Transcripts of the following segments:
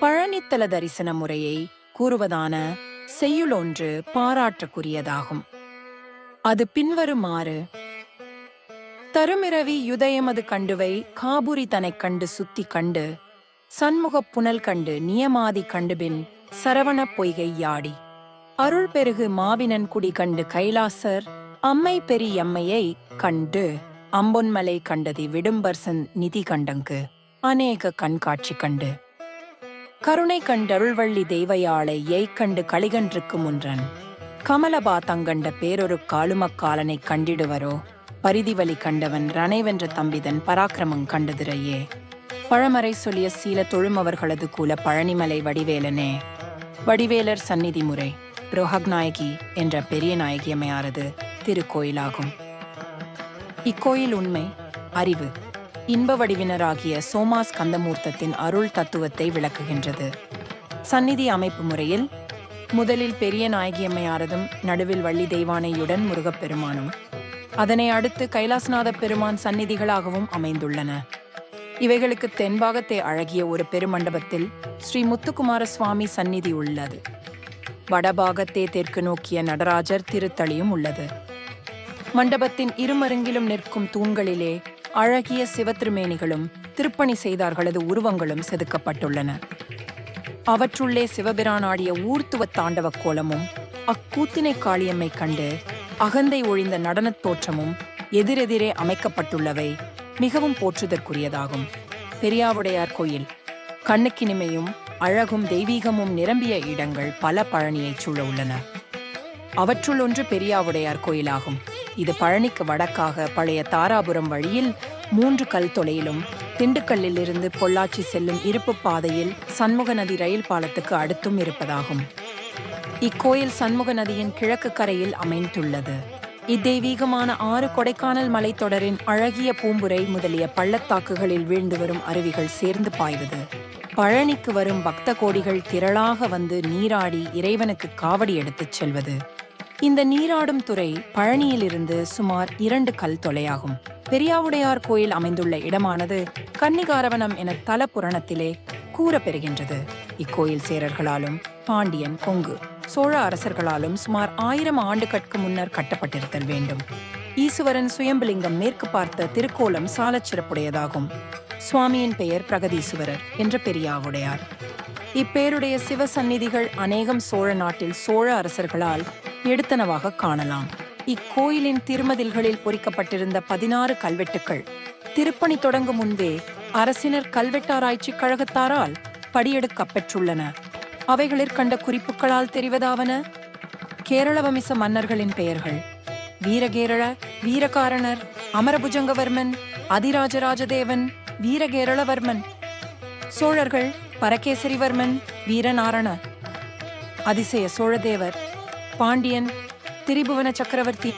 பழனித்தல தரிசன முறையை கூறுவதான செய்யுளொன்று பாராட்டுக்குரியதாகும். அது பின்வருமாறு தருமிரவி யுதயமது கண்டுவை காபுரி தனைக் கண்டு சுத்தி கண்டு சண்முகப் புனல் கண்டு நியமாதி கண்டுபின் சரவணப் பொய்கை யாடி. அருள் பெருகு மாவினன் குடி கண்டு கைலாசர் அம்மை பெரியம்மையை கண்டு அம்பொன்மலை கண்டதி விடும்பர்சன் நிதி கண்டங்கு. அநேக கண்காட்சி கண்டு. கருணை கண்டருள்வள்ளி தெய்வயாளை எய்கண்டு களிகன்றுக்கு முன்றன். கமலபா தங்கண்ட பேரொரு காலுமக்காலனை கண்டிடுவரோ? பரிதிவலி கண்டவன் ரணைவென்ற தம்பிதன் பராக்கிரமம் கண்டதிரையே. பழமறை சொல்லிய சீல தொழுமவர்களது கூல பழனிமலை வடிவேலனே. வடிவேலர் சந்நிதி முறை ரோஹக்நாயகி என்ற பெரிய நாயகியமையாரது திருக்கோயிலாகும். இக்கோயில் உண்மை அறிவு இன்ப வடிவினராகிய சோமாஸ் கந்தமூர்த்தத்தின் அருள் தத்துவத்தை விளக்குகின்றது. சந்நிதி அமைப்பு முறையில் முதலில் பெரிய நாயகியம்மையாரதும் நடுவில் வள்ளி தெய்வானையுடன் முருகப்பெருமானும் அதனை அடுத்து கைலாசநாத பெருமான் சந்நிதிகளாகவும் அமைந்துள்ளன. இவைகளுக்கு தென்பாகத்தை அழகிய ஒரு பெருமண்டபத்தில் ஸ்ரீ முத்துக்குமார சுவாமி சந்நிதி உள்ளது. வடபாகத்தே தெற்கு நோக்கிய நடராஜர் திருத்தளியும் உள்ளது. மண்டபத்தின் இருமருங்கிலும் நிற்கும் தூண்களிலே அழகிய சிவத்திருமேனிகளும் திருப்பணி செய்தார்களது உருவங்களும் செதுக்கப்பட்டுள்ளன. அவற்றுள்ளே சிவபிரான் ஆடிய ஊர்த்துவ தாண்டவ கோலமும் அக்கூத்தினை காளியம்மை கண்டு அகந்தை ஒழிந்த நடனத் தோற்றமும் எதிரெதிரே அமைக்கப்பட்டுள்ளவை மிகவும் போற்றுதற்குரியதாகும். பெரியாவுடையார் கோயில் கண்ணுக்கினிமையும் அழகும் தெய்வீகமும் நிரம்பிய இடங்கள் பல பழனியைச் சூழ உள்ளன. அவற்றுள் ஒன்று பெரியாவுடையார் கோயிலாகும். இது பழனிக்கு வடக்காக பழைய தாராபுரம் வழியில் மூன்று கல் தொலையிலும் திண்டுக்கல்லில் இருந்து பொள்ளாச்சி செல்லும் இருப்பு பாதையில் சண்முக நதி ரயில் பாலத்துக்கு அடுத்தும் இருப்பதாகும். இக்கோயில் சண்முக நதியின் கிழக்கு கரையில் அமைந்துள்ளது. இத்தெய்வீகமான ஆறு கொடைக்கானல் மலைத்தொடரின் அழகிய பூம்புரை முதலிய பள்ளத்தாக்குகளில் வீழ்ந்து வரும் அருவிகள் சேர்ந்து பாய்வது. பழனிக்கு வரும் பக்த கோடிகள் திரளாக வந்து நீராடி இறைவனுக்கு காவடி எடுத்துச் செல்வது. இந்த நீராடும் துறை பழனியிலிருந்து சுமார் இரண்டு கல் தொலையாகும். பெரியாவுடையார் கோயில் அமைந்துள்ள இடமானது கன்னிகாரவனம் என தல புராணத்திலே கூறப்பெறுகின்றது. இக்கோயில் சேரர்களாலும் பாண்டியன் கொங்கு சோழ அரசர்களாலும் சுமார் ஆயிரம் ஆண்டுகட்கு முன்னர் கட்டப்பட்டிருத்தல் வேண்டும். ஈசுவரன் சுயம்புலிங்கம் மேற்கு பார்த்த திருக்கோலம் சாலச் சிறப்புடையதாகும் சுவாமியின் பெயர் பிரகதீசுவரர் என்ற பெரியாவுடையார். இப்பேருடைய சிவசந்நிதிகள் அநேகம் சோழ நாட்டில் சோழ அரசர்களால் எடுத்தனவாக காணலாம். இக்கோயிலின் திருமதில்களில் பொறிக்கப்பட்டிருந்த பதினாறு கல்வெட்டுக்கள். திருப்பணி தொடங்கும் முன்பே அரசினர் கல்வெட்டாராய்ச்சி கழகத்தாரால் படியெடுக்கப்பெற்றுள்ளன அவைகளில் கண்ட குறிப்புகளால் தெரிவதாவன? கேரளவமிச மன்னர்களின் பெயர்கள். வீரகேரள வீரகாரணர் அமரபுஜங்கவர்மன் அதிராஜராஜதேவன் வீரகேரளவர்மன். சோழர்கள் பரகேசரிவர்மன் வீரநாரண அதிசய சோழதேவர் பாண்டியன் திரிபுவன சக்கரவர்த்தி.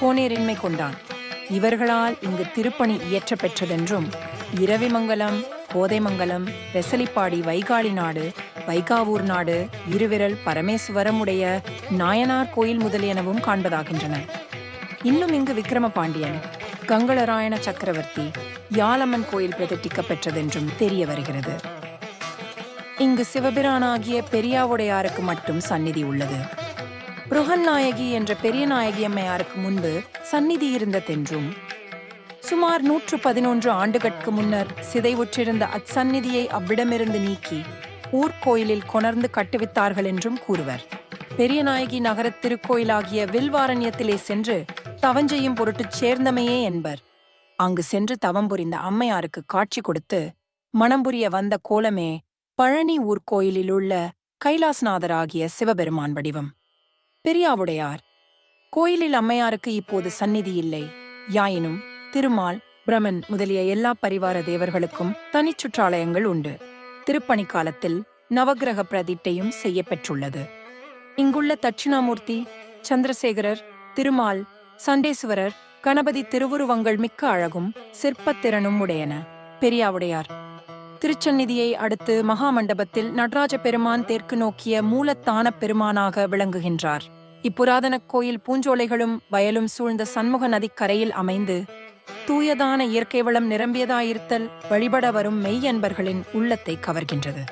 கோனேரின்மை கொண்டான். இவர்களால் இங்கு திருப்பணி இயற்ற பெற்றதென்றும் இரவிமங்கலம் கோதைமங்கலம் வெசலிப்பாடி வைகாலி நாடு வைகாவூர் நாடு இருவிரல் பரமேஸ்வரமுடைய நாயனார் கோயில் முதலியனவும் காண்பதாகின்றன. இன்னும் இங்கு விக்ரம பாண்டியன் கங்களராயண சக்கரவர்த்தி யாலம்மன் கோயில் பிரதிஷ்டிக்க பெற்றதென்றும் தெரிய வருகிறது. இங்கு சிவபிரானாகிய பெரியாவுடையாருக்கு மட்டும் சந்நிதி உள்ளது. புருகன்நாயகி என்ற பெரிய நாயகி அம்மையாருக்கு முன்பு சந்நிதி இருந்ததென்றும் சுமார் நூற்று பதினொன்று ஆண்டுகட்கு முன்னர் சிதைவுற்றிருந்த அச்சந்நிதியை அவ்விடமிருந்து நீக்கி ஊர்கோயிலில் கொணர்ந்து கட்டுவித்தார்கள் என்றும் கூறுவர். பெரியநாயகி நகர திருக்கோயிலாகிய வில்வாரண்யத்திலே சென்று தவஞ்செய்யும் பொருட்டுச் சேர்ந்தமையே என்பர். அங்கு சென்று தவம் புரிந்த அம்மையாருக்கு காட்சி கொடுத்து மனம் புரிய வந்த கோலமே பழனி ஊர்க்கோயிலிலுள்ள கைலாசநாதராகிய சிவபெருமான் வடிவம். பெரியாவுடையார். கோயிலில் அம்மையாருக்கு இப்போது சந்நிதி இல்லை. யாயினும் திருமால் பிரமன் முதலிய எல்லா பரிவார தேவர்களுக்கும் தனிச்சுற்றாலயங்கள் உண்டு. திருப்பணி காலத்தில் நவக்கிரக பிரதிட்டையும் செய்யப்பெற்றுள்ளது இங்குள்ள தட்சிணாமூர்த்தி சந்திரசேகரர் திருமால் சண்டேஸ்வரர் கணபதி திருவுருவங்கள் மிக்க அழகும் சிற்பத்திறனும் உடையன. பெரியாவுடையார். திருச்சந்நிதியை அடுத்து மகாமண்டபத்தில் நடராஜ பெருமான் தெற்கு நோக்கிய மூலத்தான பெருமானாக விளங்குகின்றார். இப்புராதன கோயில் பூஞ்சோலைகளும் வயலும் சூழ்ந்த சண்முக நதிக்கரையில் அமைந்து தூயதான இயற்கை வளம் நிரம்பியதாயிருத்தல் வழிபட வரும் மெய்யன்பர்களின் உள்ளத்தை கவர்கின்றது.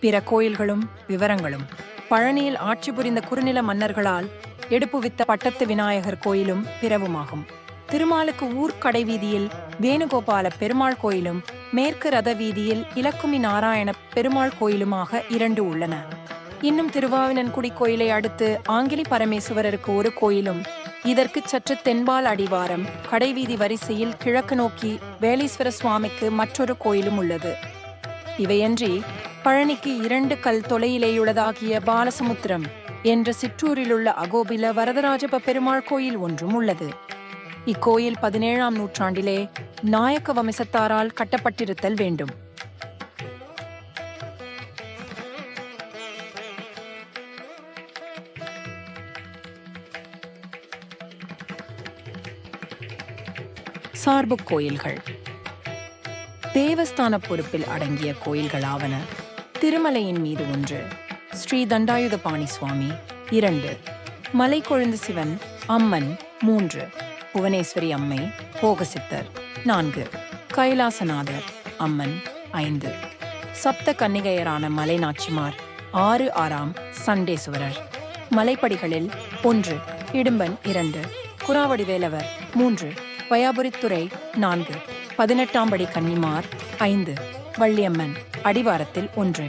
பிற கோயில்களும் விவரங்களும். பழனியில் ஆட்சி புரிந்த குறுநில மன்னர்களால் எடுப்புவித்த பட்டத்து விநாயகர் கோயிலும் பிறவுமாகும். திருமாலுக்கு ஊர்க்கடை வீதியில் வேணுகோபால பெருமாள் கோயிலும் மேற்கு ரத வீதியில் இலக்குமி நாராயண பெருமாள் கோயிலுமாக இரண்டு உள்ளன. இன்னும் திருவாவினன்குடி கோயிலை அடுத்து ஆங்கிலி பரமேஸ்வரருக்கு ஒரு கோயிலும் இதற்கு சற்று தென்பால் அடிவாரம் கடைவீதி வரிசையில் கிழக்கு நோக்கி வேலீஸ்வர சுவாமிக்கு மற்றொரு கோயிலும் உள்ளது. இவையன்றி பழனிக்கு இரண்டு கல் தொலையிலேயுள்ளதாகிய பாலசமுத்திரம் என்ற சிற்றூரிலுள்ள அகோபில வரதராஜப பெருமாள் கோயில் ஒன்றும் உள்ளது. இக்கோயில் பதினேழாம் நூற்றாண்டிலே நாயக்க வம்சத்தாரால் கட்டப்பட்டிருத்தல் வேண்டும். சார்பு கோயில்கள். தேவஸ்தான பொறுப்பில் அடங்கிய கோயில்களாவன. திருமலையின் மீது ஒன்று. ஸ்ரீ தண்டாயுதபாணி சுவாமி இரண்டு. மலை கொழுந்து சிவன் அம்மன் மூன்று. புவனேஸ்வரி அம்மை போகசித்தர் நான்கு. கைலாசநாதர் அம்மன் ஐந்து. சப்த கன்னிகையரான மலைநாச்சிமார் ஆறு ஆறாம் சண்டேசுவரர் மலைப்படிகளில் ஒன்று இடும்பன் இரண்டு. குறாவடி வேலவர் மூன்று. வயாபுரித்துறை நான்கு. பதினெட்டாம் படி கன்னிமார் ஐந்து. வள்ளியம்மன் அடிவாரத்தில் ஒன்று.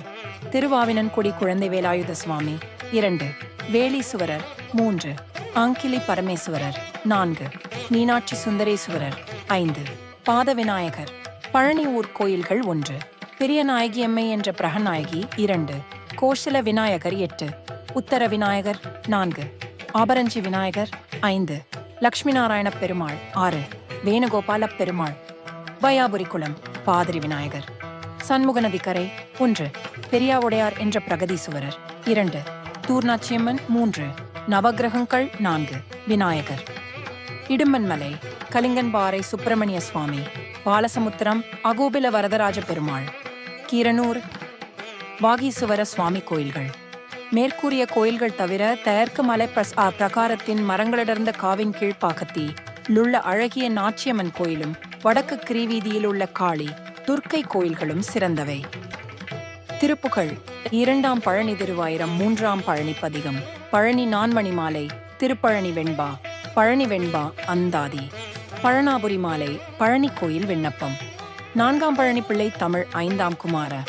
திருவாவினன்குடி குழந்தை வேலாயுத சுவாமி இரண்டு. வேலீசுவரர் மூன்று. ஆங்கிலி பரமேஸ்வரர் நான்கு. மீனாட்சி சுந்தரேசுவரர் ஐந்து. பாத விநாயகர் பழனி ஊர் கோயில்கள் ஒன்று. பெரிய நாயகியம்மை என்ற பிரகநாயகி இரண்டு. கோஷல விநாயகர் எட்டு. உத்தர விநாயகர் நான்கு. ஆபரஞ்சி விநாயகர் ஐந்து. லக்ஷ்மி நாராயண பெருமாள் ஆறு. வேணுகோபால பெருமாள். பயாபுரி குளம் பாதிரி விநாயகர். சண்முக நதிக்கரை ஒன்று பெரியாவுடையார் என்ற பிரகதீசுவரர் இரண்டு தூர்நாச்சியம்மன் மூன்று நவக்கிரகங்கள் நான்கு விநாயகர். இடுமன்மலை கலிங்கன்பாறை சுப்பிரமணிய சுவாமி பாலசமுத்திரம் அகோபில வரதராஜ பெருமாள். கீரனூர் வாகீசுவர சுவாமி கோயில்கள். மேற்கூறிய கோயில்கள் தவிர தெற்கு மலை பிரகாரத்தின் மரங்களிடர்ந்த காவின் கீழ்ப்பாக்கத்தி உள்ள அழகிய நாச்சியம்மன் கோயிலும் வடக்கு கிரிவீதியில் உள்ள காளி துர்க்கை கோயில்களும் சிறந்தவை. திருப்புகழ் இரண்டாம் பழனி திருவாயிரம் மூன்றாம் பழனி பதிகம் பழனி நான்மணி மாலை திருப்பழனி வெண்பா பழனி வெண்பா அந்தாதி பழனாபுரி மாலை பழனி கோயில் விண்ணப்பம். நான்காம் பழனி பிள்ளை தமிழ் ஐந்தாம் குமார.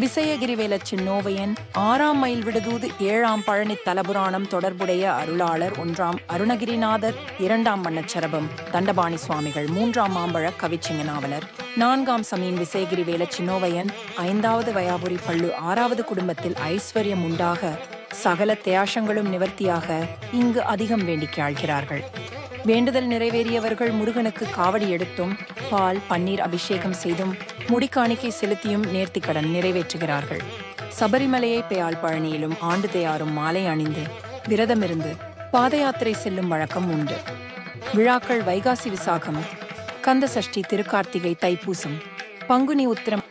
விசயகிரிவேல சின்னோவையன் ஆறாம் மைல் விடுதூது ஏழாம் பழனி தலபுராணம் தொடர்புடைய அருளாளர் ஒன்றாம் அருணகிரிநாதர் இரண்டாம் வண்ணச்சரபம் தண்டபாணி சுவாமிகள் மூன்றாம் மாம்பழ கவிச்சிங்க நாவலர். நான்காம் சமீன் விசயகிரிவேல சின்னோவையன் ஐந்தாவது வயாபுரி பள்ளு ஆறாவது குடும்பத்தில் ஐஸ்வர்யம் உண்டாக சகல தியாசங்களும் நிவர்த்தியாக இங்கு அதிகம் வேண்டிக் வேண்டுதல் நிறைவேறியவர்கள் முருகனுக்கு காவடி எடுத்தும் பால் பன்னீர் அபிஷேகம் செய்தும் முடிக்காணிக்கை செலுத்தியும் நேர்த்திக்கடன் நிறைவேற்றுகிறார்கள். சபரிமலையை பெயாள் பழனியிலும் ஆண்டு தேயாரும் மாலை அணிந்து விரதமிருந்து பாத யாத்திரை செல்லும் வழக்கம் உண்டு. விழாக்கள் வைகாசி விசாகம் கந்த சஷ்டி திருக்கார்த்திகை தைப்பூசம் பங்குனி உத்திரம்